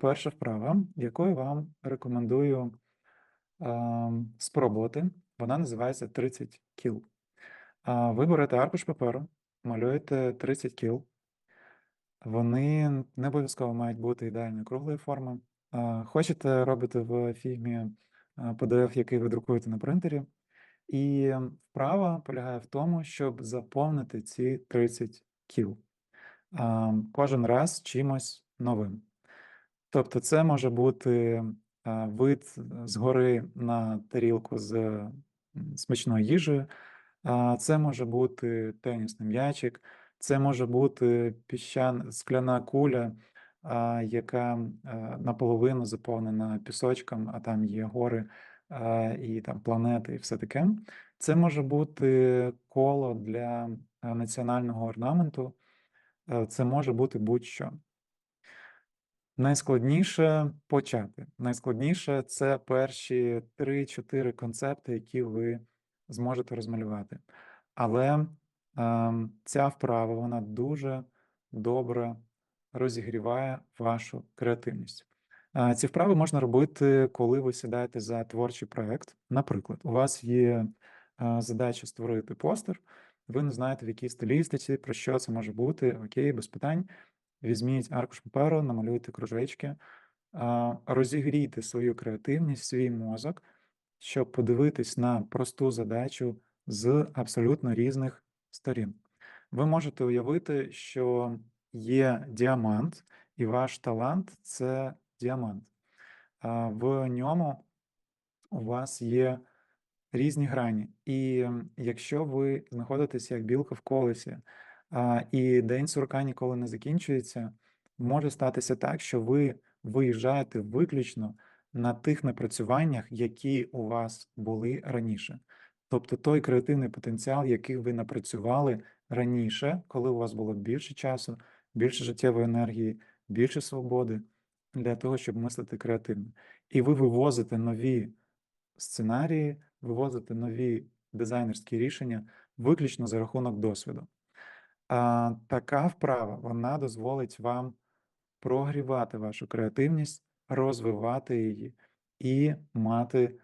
перша вправа, яку вам рекомендую ам, спробувати. Вона називається 30 кіл. А, Ви берете аркуш паперу, малюєте 30 кіл. Вони не обов'язково мають бути ідеально круглої форми. А, Хочете робити в фігмі PDF, який ви друкуєте на принтері. І вправа полягає в тому, щоб заповнити ці 30 кіл. Кожен раз чимось новим. Тобто, це може бути а, вид згори на тарілку з смачною їжею, це може бути тенісний м'ячик, це може бути піщан, скляна куля, яка наполовину заповнена пісочком, а там є гори і там планети, і все таке. Це може бути коло для національного орнаменту, е, це може бути будь-що. Найскладніше почати. Найскладніше це перші 3-4 концепти, які ви зможете розмалювати. Але ем, ця вправа вона дуже добре розігріває вашу креативність. Е, Ці вправи можна робити, коли ви сідаєте за творчий проект. Наприклад, у вас є е, задача створити постер, ви не знаєте, в якій стилістиці, про що це може бути. Окей, без питань. Візьміть аркуш паперу, намалюйте кружечки, розігрійте свою креативність, свій мозок, щоб подивитись на просту задачу з абсолютно різних сторін. Ви можете уявити, що є діамант, і ваш талант це діамант. В ньому у вас є різні грані. І якщо ви знаходитесь як білка в колесі, і день сурка ніколи не закінчується, може статися так, що ви виїжджаєте виключно на тих напрацюваннях, які у вас були раніше. Тобто той креативний потенціал, який ви напрацювали раніше, коли у вас було більше часу, більше життєвої енергії, більше свободи для того, щоб мислити креативно. І ви вивозите нові сценарії, вивозите нові дизайнерські рішення виключно за рахунок досвіду. А, така вправа вона дозволить вам прогрівати вашу креативність, розвивати її і мати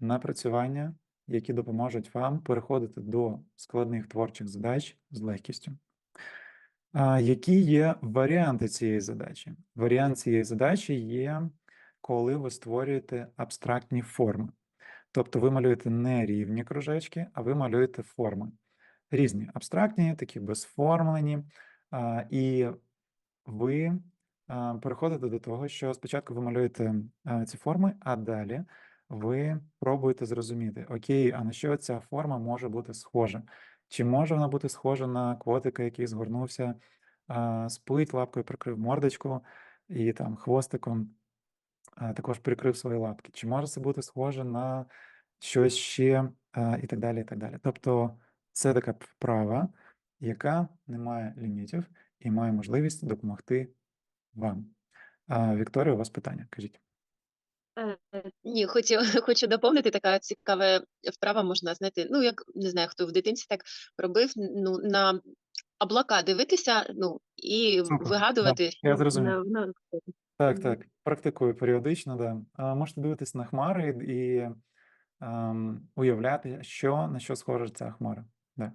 напрацювання, які допоможуть вам переходити до складних творчих задач з легкістю. А, які є варіанти цієї задачі? Варіант цієї задачі є, коли ви створюєте абстрактні форми. Тобто ви малюєте не рівні кружечки, а ви малюєте форми. Різні абстрактні, такі безформлені, і ви переходите до того, що спочатку ви малюєте ці форми, а далі ви пробуєте зрозуміти, окей, а на що ця форма може бути схожа? Чи може вона бути схожа на котика, який згорнувся, спить, лапкою прикрив мордочку і там хвостиком також прикрив свої лапки? Чи може це бути схоже на щось ще і так далі, і так далі. Тобто це така вправа, яка не має лімітів і має можливість допомогти вам. Вікторія, у вас питання, кажіть. Е, Ні, хочу, хочу доповнити така цікава вправа, можна знаєте, ну як не знаю, хто в дитинстві так робив, ну на облака дивитися, ну і Супер, да, вигадувати, я зрозумів. на, Так, так, практикую періодично, да. А, Можете дивитись на хмари і ем, уявляти, що на що схожа ця хмара. Да.